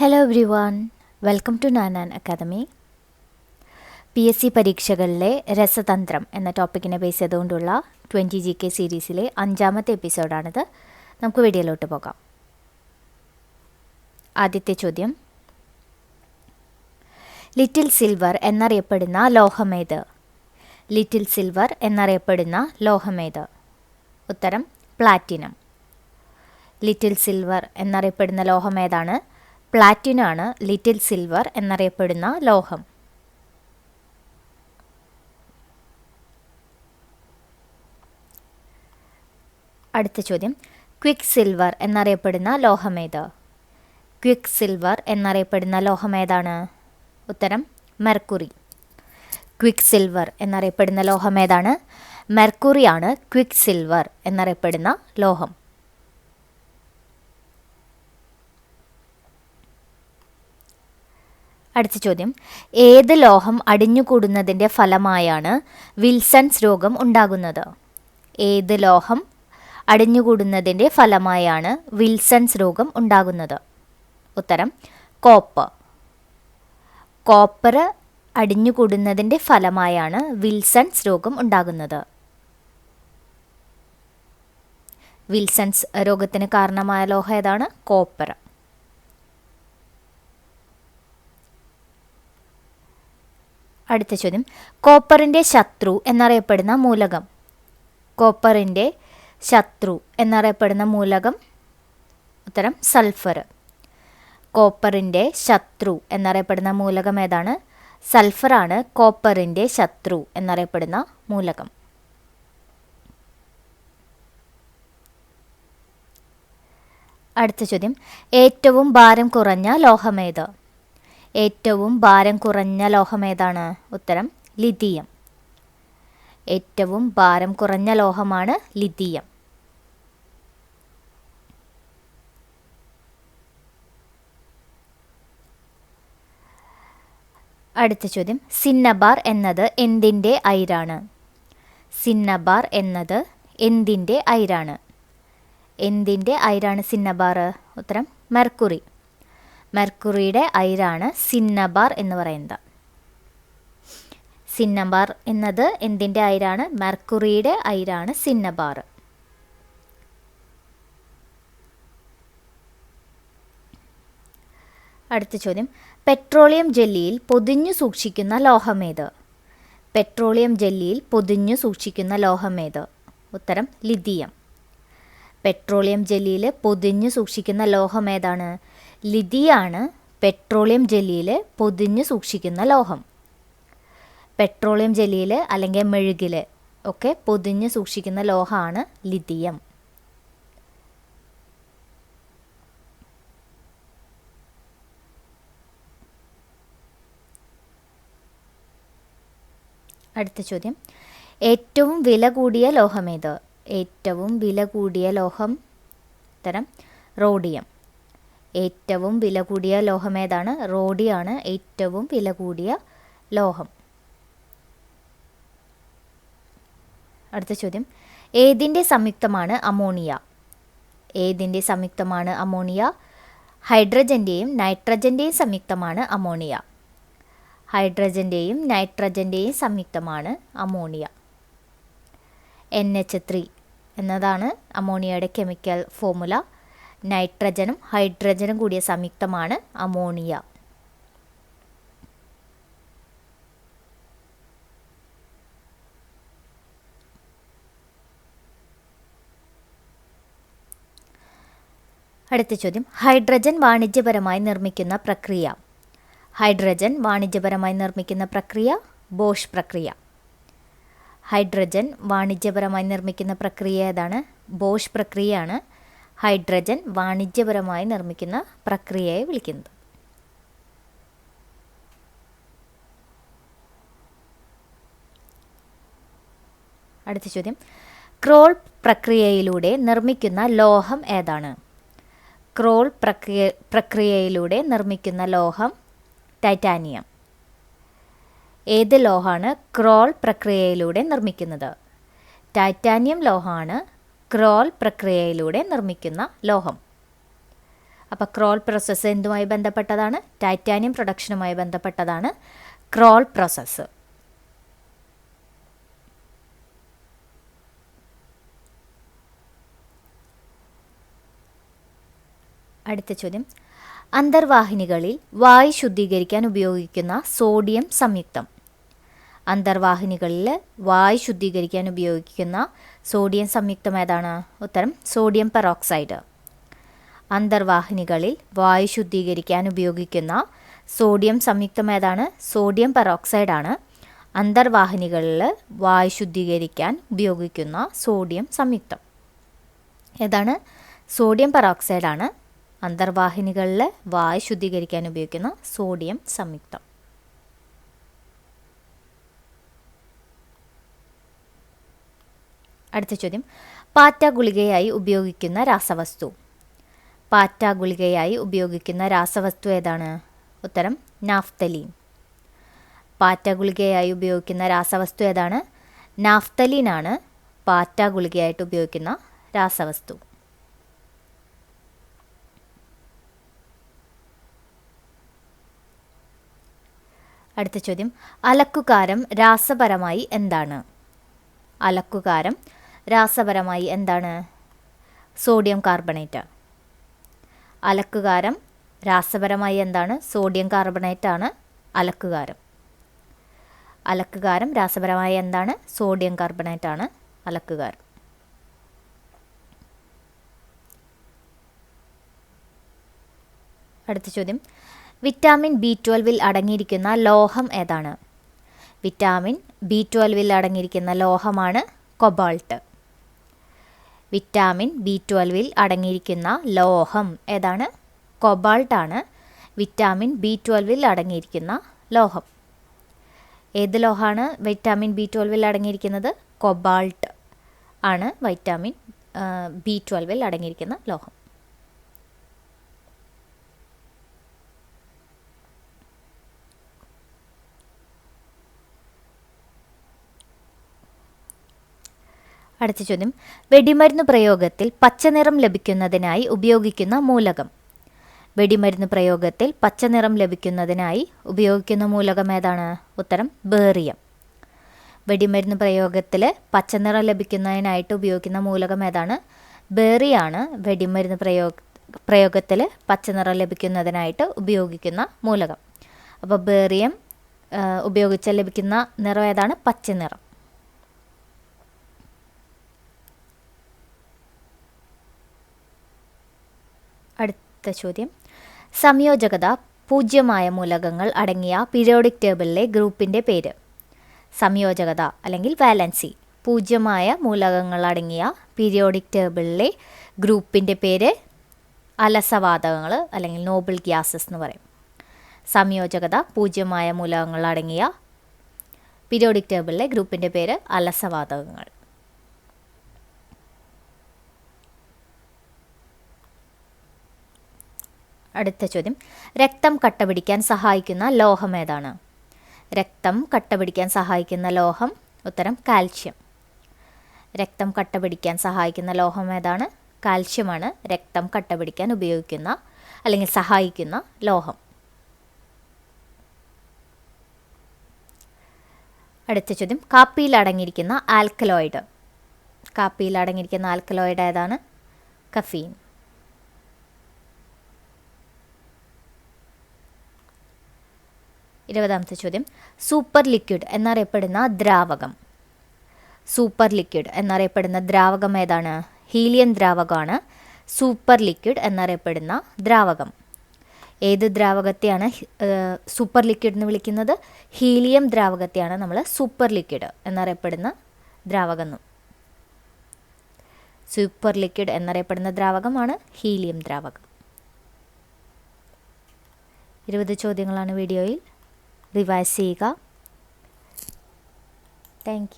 Hello everyone welcome to Nanan academy P S C പരീക്ഷകളിലെ രസതന്ത്രം എന്ന ടോപ്പിക്കിനെ ബേസ് ചെയ്തുകൊണ്ടുള്ള ട്വന്റി ജി കെ സീരീസിലെ അഞ്ചാമത്തെ എപ്പിസോഡാണിത് നമുക്ക് വീഡിയോയിലോട്ട് പോകാം. ആദ്യത്തെ ചോദ്യം. ലിറ്റിൽ സിൽവർ എന്നറിയപ്പെടുന്ന ലോഹമേത് ലിറ്റിൽ സിൽവർ എന്നറിയപ്പെടുന്ന ലോഹമേത് ഉത്തരം പ്ലാറ്റിനം ലിറ്റിൽ സിൽവർ എന്നറിയപ്പെടുന്ന ലോഹമേതാണ് ഏതാണ്? പ്ലാറ്റിനം ആണ് ലിറ്റിൽ സിൽവർ എന്നറിയപ്പെടുന്ന ലോഹം. അടുത്ത ചോദ്യം. ക്വിക്ക് സിൽവർ എന്നറിയപ്പെടുന്ന ലോഹമേത് ക്വിക്ക് സിൽവർ എന്നറിയപ്പെടുന്ന ലോഹമേതാണ് ഉത്തരം മെർക്കുറി. ക്വിക്ക് സിൽവർ എന്നറിയപ്പെടുന്ന ലോഹമേതാണ് മെർക്കുറിയാണ് ക്വിക്ക് സിൽവർ എന്നറിയപ്പെടുന്ന ലോഹം. അടുത്ത ചോദ്യം. ഏത് ലോഹം അടിഞ്ഞുകൂടുന്നതിന്റെ ഫലമായാണ് വിൽസൺസ് രോഗം ഉണ്ടാകുന്നത്? ഏത് ലോഹം അടിഞ്ഞുകൂടുന്നതിന്റെ ഫലമായാണ് വിൽസൺസ് രോഗം ഉണ്ടാകുന്നത്? ഉത്തരം കോപ്പർ കോപ്പർ അടിഞ്ഞുകൂടുന്നതിന്റെ ഫലമായാണ് വിൽസൺസ് രോഗം ഉണ്ടാകുന്നത്. വിൽസൺസ് രോഗത്തിന് കാരണമായ ലോഹം ഏതാണ്? കോപ്പർ. അടുത്ത ചോദ്യം. കോപ്പറിന്റെ ശത്രു എന്നറിയപ്പെടുന്ന മൂലകം. കോപ്പറിന്റെ ശത്രു എന്നറിയപ്പെടുന്ന മൂലകം. ഉത്തരം സൾഫർ. കോപ്പറിന്റെ ശത്രു എന്നറിയപ്പെടുന്ന മൂലകം ഏതാണ്? സൾഫറാണ് കോപ്പറിന്റെ ശത്രു എന്നറിയപ്പെടുന്ന മൂലകം. അടുത്ത ചോദ്യം. ഏറ്റവും ഭാരം കുറഞ്ഞ ലോഹമേത്? ഏറ്റവും ഭാരം കുറഞ്ഞ ലോഹം ഏതാണ്? ഉത്തരം ലിഥിയം. ഏറ്റവും ഭാരം കുറഞ്ഞ ലോഹമാണ് ലിഥിയം. അടുത്ത ചോദ്യം സിന്നബാർ എന്നത് എന്തിന്റെ അയിരാണ്? സിന്നബാർ എന്നത് എന്തിന്റെ അയിരാണ്? എന്തിന്റെ അയിരാണ് സിന്നബാർ? ഉത്തരം മെർക്കുറി. മെർക്കുറിയുടെ അയിരാണ് സിന്നബാർ എന്ന് പറയുന്നത്. സിന്നബാർ എന്നത് എന്തിന്റെ അയിരാണ്? മെർക്കുറിയുടെ അയിരാണ് സിന്നബാർ. അടുത്ത ചോദ്യം. പെട്രോളിയം ജെല്ലിയിൽ പൊതിഞ്ഞു സൂക്ഷിക്കുന്ന ലോഹമേത് പെട്രോളിയം ജെല്ലിയിൽ പൊതിഞ്ഞു സൂക്ഷിക്കുന്ന ലോഹമേത് ഉത്തരം ലിഥിയം. പെട്രോളിയം ജെല്ലിയിൽ പൊതിഞ്ഞു സൂക്ഷിക്കുന്ന ലോഹം ഏതാണ്? ലിഥിയാണ് പെട്രോളിയം ജെല്ലിയിൽ പൊതിഞ്ഞ് സൂക്ഷിക്കുന്ന ലോഹം. പെട്രോളിയം ജെല്ലിയിൽ അല്ലെങ്കിൽ മെഴുകിൽ ഒക്കെ പൊതിഞ്ഞ് സൂക്ഷിക്കുന്ന ലോഹമാണ് ലിതിയം. അടുത്ത ചോദ്യം. ഏറ്റവും വില കൂടിയ ലോഹമേത് ഏറ്റവും വില കൂടിയ ലോഹം തരം റോഡിയം. ഏറ്റവും വില കൂടിയ ലോഹം ഏതാണ് റോഡിയാണ് ഏറ്റവും വില കൂടിയ ലോഹം. അടുത്ത ചോദ്യം. ഏതിന്റെ സംയുക്തമാണ് അമോണിയ? ഏതിന്റെ സംയുക്തമാണ് അമോണിയ? ഹൈഡ്രജന്റെയും നൈട്രജന്റെയും സംയുക്തമാണ് അമോണിയ. ഹൈഡ്രജന്റെയും നൈട്രജന്റെയും സംയുക്തമാണ് അമോണിയ. എൻ എച്ച് ത്രീ എന്നതാണ് അമോണിയയുടെ കെമിക്കൽ ഫോമുല. നൈട്രജനും ഹൈഡ്രജനും കൂടിയ സംയുക്തമാണ് അമോണിയ. അടുത്ത ചോദ്യം. ഹൈഡ്രജൻ വാണിജ്യപരമായി നിർമ്മിക്കുന്ന പ്രക്രിയ. ഹൈഡ്രജൻ വാണിജ്യപരമായി നിർമ്മിക്കുന്ന പ്രക്രിയ ബോഷ് പ്രക്രിയ. ഹൈഡ്രജൻ വാണിജ്യപരമായി നിർമ്മിക്കുന്ന പ്രക്രിയ ഏതാണ്? ബോഷ് പ്രക്രിയയാണ് ഹൈഡ്രജൻ വാണിജ്യപരമായി നിർമ്മിക്കുന്ന പ്രക്രിയയെ വിളിക്കുന്നത്. അടുത്ത ചോദ്യം. ക്രോൾ പ്രക്രിയയിലൂടെ നിർമ്മിക്കുന്ന ലോഹം ഏതാണ്? ക്രോൾ പ്രക്രിയ പ്രക്രിയയിലൂടെ നിർമ്മിക്കുന്ന ലോഹം ടൈറ്റാനിയം. ഏത് ലോഹമാണ് ക്രോൾ പ്രക്രിയയിലൂടെ നിർമ്മിക്കുന്നത്? ടൈറ്റാനിയം ലോഹമാണ് ക്രോൾ പ്രക്രിയയിലൂടെ നിർമ്മിക്കുന്ന ലോഹം. അപ്പോൾ ക്രോൾ പ്രോസസ്സ് എന്തുമായി ബന്ധപ്പെട്ടതാണ്? ടൈറ്റാനിയം പ്രൊഡക്ഷനുമായി ബന്ധപ്പെട്ടതാണ് ക്രോൾ പ്രോസസ്സ് അടുത്ത ചോദ്യം. അന്തർവാഹിനികളിൽ വായു ശുദ്ധീകരിക്കാൻ ഉപയോഗിക്കുന്ന സോഡിയം സംയുക്തം. അന്തർവാഹിനികളിൽ വായു ശുദ്ധീകരിക്കാൻ ഉപയോഗിക്കുന്ന സോഡിയം സംയുക്തം ഏതാണ് ഉത്തരം സോഡിയം പെറോക്സൈഡ്. അന്തർവാഹിനികളിൽ വായു ശുദ്ധീകരിക്കാൻ ഉപയോഗിക്കുന്ന സോഡിയം സംയുക്തം ഏതാണ് സോഡിയം പെറോക്സൈഡ് ആണ് അന്തർവാഹിനികളിൽ വായു ശുദ്ധീകരിക്കാൻ ഉപയോഗിക്കുന്ന സോഡിയം സംയുക്തം. ഏതാണ്? സോഡിയം പെറോക്സൈഡ് ആണ് അന്തർവാഹിനികളിൽ വായു ശുദ്ധീകരിക്കാൻ ഉപയോഗിക്കുന്ന സോഡിയം സംയുക്തം. അടുത്ത ചോദ്യം. പാറ്റ ഗുളികയായി ഉപയോഗിക്കുന്ന രാസവസ്തു. പാറ്റ ഗുളികയായി ഉപയോഗിക്കുന്ന രാസവസ്തു ഏതാണ്? ഉത്തരം നാഫ്തലീൻ. പാറ്റ ഗുളികയായി ഉപയോഗിക്കുന്ന രാസവസ്തു ഏതാണ്? നാഫ്തലീനാണ് പാറ്റ ഗുളികയായിട്ട് ഉപയോഗിക്കുന്ന രാസവസ്തു. അടുത്ത ചോദ്യം. അലക്കുകാരം രാസപരമായി എന്താണ്? അലക്കുകാരം രാസപരമായി എന്താണ്? Sodium carbonate. അലക്കുകാരം രാസപരമായി എന്താണ്? സോഡിയം കാർബണേറ്റ് ആണ് അലക്കുകാരം. അലക്കുകാരം രാസപരമായി എന്താണ്? സോഡിയം കാർബണേറ്റ് ആണ് അലക്കുകാരം. അടുത്ത ചോദ്യം. വിറ്റാമിൻ ബി ട്വൽവിൽ അടങ്ങിയിരിക്കുന്ന ലോഹം ഏതാണ്? വിറ്റാമിൻ ബി ട്വൽവിൽ അടങ്ങിയിരിക്കുന്ന ലോഹമാണ് കൊബാൾട്ട്. വിറ്റാമിൻ ബി ട്വൽവിൽ അടങ്ങിയിരിക്കുന്ന ലോഹം. ഏതാണ്? കൊബാൾട്ടാണ്. വിറ്റാമിൻ ബി ട്വൽവിൽ അടങ്ങിയിരിക്കുന്ന ലോഹം. ഏത് ലോഹമാണ് വിറ്റാമിൻ ബി ട്വൽവിൽ അടങ്ങിയിരിക്കുന്നത്? കൊബാൾട്ട് ആണ് വൈറ്റാമിൻ ബി ട്വൽവിൽ അടങ്ങിയിരിക്കുന്ന ലോഹം. അടുത്ത ചോദ്യം. വെടിമരുന്ന് പ്രയോഗത്തിൽ പച്ചനിറം ലഭിക്കുന്നതിനായി ഉപയോഗിക്കുന്ന മൂലകം. വെടിമരുന്ന് പ്രയോഗത്തിൽ പച്ചനിറം ലഭിക്കുന്നതിനായി ഉപയോഗിക്കുന്ന മൂലകം ഏതാണ്? ഉത്തരം ബേറിയം. വെടിമരുന്ന് പ്രയോഗത്തിൽ പച്ചനിറം ലഭിക്കുന്നതിനായിട്ട് ഉപയോഗിക്കുന്ന മൂലകം ഏതാണ്? ബേറിയാണ്. വെടിമരുന്ന് പ്രയോഗ പ്രയോഗത്തിൽ പച്ചനിറം ലഭിക്കുന്നതിനായിട്ട് ഉപയോഗിക്കുന്ന മൂലകം. അപ്പോൾ ബേറിയം ഉപയോഗിച്ച് ലഭിക്കുന്ന നിറം ഏതാണ്? പച്ചനിറം. അടുത്ത ചോദ്യം. സംയോജകത പൂജ്യമായ മൂലകങ്ങൾ അടങ്ങിയ പീരിയോഡിക് ടേബിളിലെ ഗ്രൂപ്പിന്റെ പേര്. സംയോജകത അല്ലെങ്കിൽ വാലൻസി പൂജ്യമായ മൂലകങ്ങൾ അടങ്ങിയ പീരിയോഡിക് ടേബിളിലെ ഗ്രൂപ്പിന്റെ പേര് അലസവാതകങ്ങൾ അല്ലെങ്കിൽ നോബിൾ ഗ്യാസസ് എന്ന് പറയും. സംയോജകത പൂജ്യമായ മൂലകങ്ങൾ അടങ്ങിയ പീരിയോഡിക് ടേബിളിലെ ഗ്രൂപ്പിന്റെ പേര് അലസവാതകങ്ങൾ. അടുത്ത ചോദ്യം. രക്തം കട്ട പിടിക്കാൻ സഹായിക്കുന്ന ലോഹം ഏതാണ്? രക്തം കട്ട പിടിക്കാൻ സഹായിക്കുന്ന ലോഹം ഉത്തരം കാൽഷ്യം. രക്തം കട്ട പിടിക്കാൻ സഹായിക്കുന്ന ലോഹം ഏതാണ്? കാൽഷ്യമാണ്. രക്തം കട്ട പിടിക്കാൻ ഉപയോഗിക്കുന്ന അല്ലെങ്കിൽ സഹായിക്കുന്ന ലോഹം. അടുത്ത ചോദ്യം. കാപ്പിയിൽ അടങ്ങിയിരിക്കുന്ന ആൽക്കലോയിഡ്. കാപ്പിയിൽ അടങ്ങിയിരിക്കുന്ന ആൽക്കലോയിഡ് ഏതാണ്? കഫീൻ. ഇരുപതാമത്തെ ചോദ്യം. സൂപ്പർ ലിക്വിഡ് എന്നറിയപ്പെടുന്ന ദ്രാവകം. സൂപ്പർ ലിക്വിഡ് എന്നറിയപ്പെടുന്ന ദ്രാവകം ഏതാണ്? ഹീലിയം ദ്രാവകമാണ്. സൂപ്പർ ലിക്വിഡ് എന്നറിയപ്പെടുന്ന ദ്രാവകം. ഏത് ദ്രാവകത്തെയാണ് സൂപ്പർ ലിക്വിഡ് എന്ന് വിളിക്കുന്നത്? ഹീലിയം ദ്രാവകത്തെയാണ് നമ്മൾ സൂപ്പർ ലിക്വിഡ് എന്നറിയപ്പെടുന്ന ദ്രാവകം. സൂപ്പർ ലിക്വിഡ് എന്നറിയപ്പെടുന്ന ദ്രാവകമാണ് ഹീലിയം ദ്രാവകം. ഇരുപത് ചോദ്യങ്ങളാണ് വീഡിയോയിൽ. റിവൈസ് ചെയ്യുക താങ്ക്